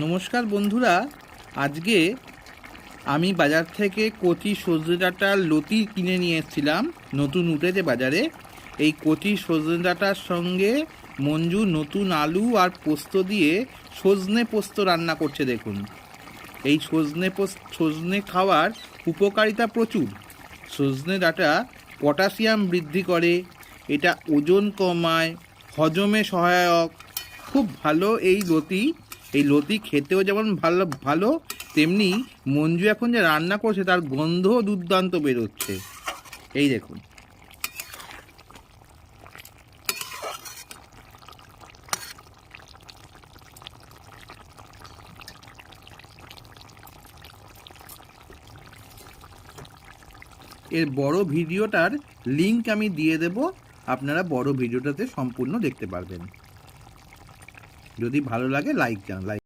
নমস্কার বন্ধুরা, আজকে আমি বাজার থেকে কচি সজনে ডাঁটার লতি কিনে নিয়ে এসেছিলাম নতুন উঠেছে বাজারে। এই কচি সজনে ডাঁটার সঙ্গে মঞ্জু নতুন আলু আর পোস্ত দিয়ে সজনে পোস্ত রান্না করছে দেখুন। এই সজনে পোস্ত, সজনে খাওয়ার উপকারিতা প্রচুর। সজনে ডাঁটা পটাশিয়াম বৃদ্ধি করে, এটা ওজন কমায়, হজমে সহায়ক। খুব ভালো এই লতি এই লতি খেতেও যেমন ভালো ভালো, তেমনি মঞ্জু এখন যে রান্না করছে তার গন্ধ দুর্দান্ত বেরোচ্ছে। এই দেখুন। এর বড় ভিডিওটার লিংক আমি দিয়ে দেব, আপনারা বড় ভিডিওটাতে সম্পূর্ণ দেখতে পারবেন। যদি ভালো লাগে লাইক জান লাইক